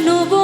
novo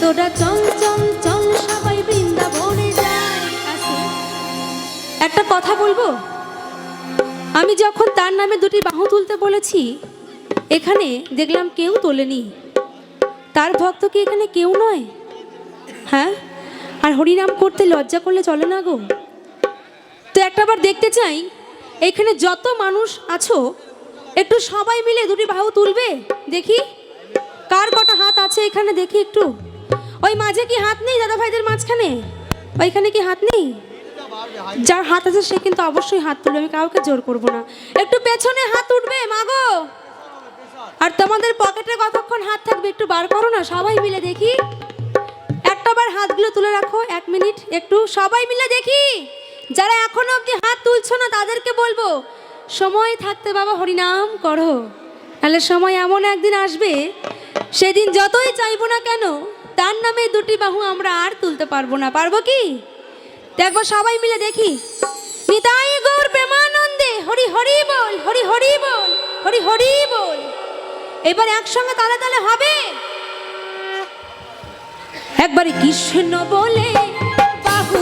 তোরা চল চল চল সবাই বৃন্দাবনে একটা কথা বলব? আমি যখন তার নামে দুটি বাহু তুলতে বলেছি, এখানে দেখলাম কেউ তোলেনি। তার ভক্ত কি এখানে কেউ নয়? হ্যাঁ? আর হরিনাম করতে লজ্জা করলে চলে না গো? তো একটা বার দেখতে চাই, এখানে যত মানুষ আছো, একটু সবাই মিলে দুটি বাহু তুলবে? দেখি। কার কটা হাত আছে এখানে দেখি একটু। ওই মাঝে কি হাত নেই দাদা ভাইদের মাঝখানে? ওইখানে কি হাত নেই? যার হাত আছে সে কিন্তু অবশ্যই হাত তুলবে, আমি কাউকে জোর করব না। একটু পেছনে হাত উঠবে, মাগো! আর তোমাদের পকেটে কতক্ষণ হাত থাকবে একটু বার করো না, সবাই মিলে দেখি। একটা বার হাতগুলো তুলে রাখো, এক মিনিট, একটু সবাই মিলে দেখি। যারা এখনও অব্দি হাত তুলছো না, তাদেরকে বলব, সময় থাকতে বাবা হরিনাম করো। তাহলে সময় এমন একদিন আসবে, সেদিন যতই চাইব না কেন তার নামে দুটি বাহু আমরা আর তুলতে পারব না। পারব কি? দেখব সবাই মিলে দেখি। নিতাই গৌর প্রেমানন্দে হরি হরি বল, হরি হরি বল, হরি হরি বল। এবার একসঙ্গে তালে তালে হবে। একবারে কৃষ্ণ বলে বাহু